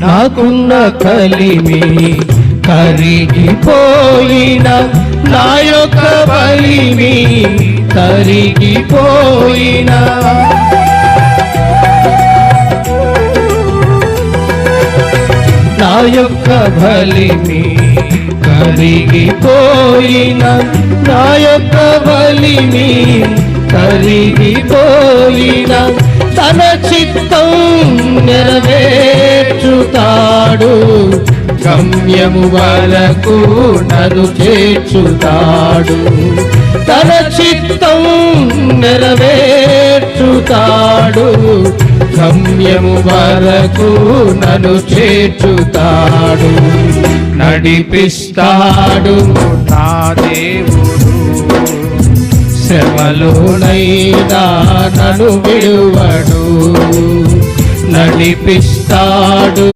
నాకున్న కలిమి కరిగిపోయిన నా యొక్క బలిమి కరిగిపోయిన. నా యొక్క బలిమి కరిగిపోయిన నా యొక్క బలిమి కరిగిపోయిన తన చిత్తం నెరవేర్చుతాడు గమ్యము వరకు నన్ను చేర్చుతాడు. తన చిత్తం నెరవేర్చుతాడు. గమ్యము వరకు నన్ను చేర్చుతాడు. నడిపిస్తాడు నా దేవుడు. శ్రమలోనైనా నన్ను విడువడు. నడిపిస్తాడు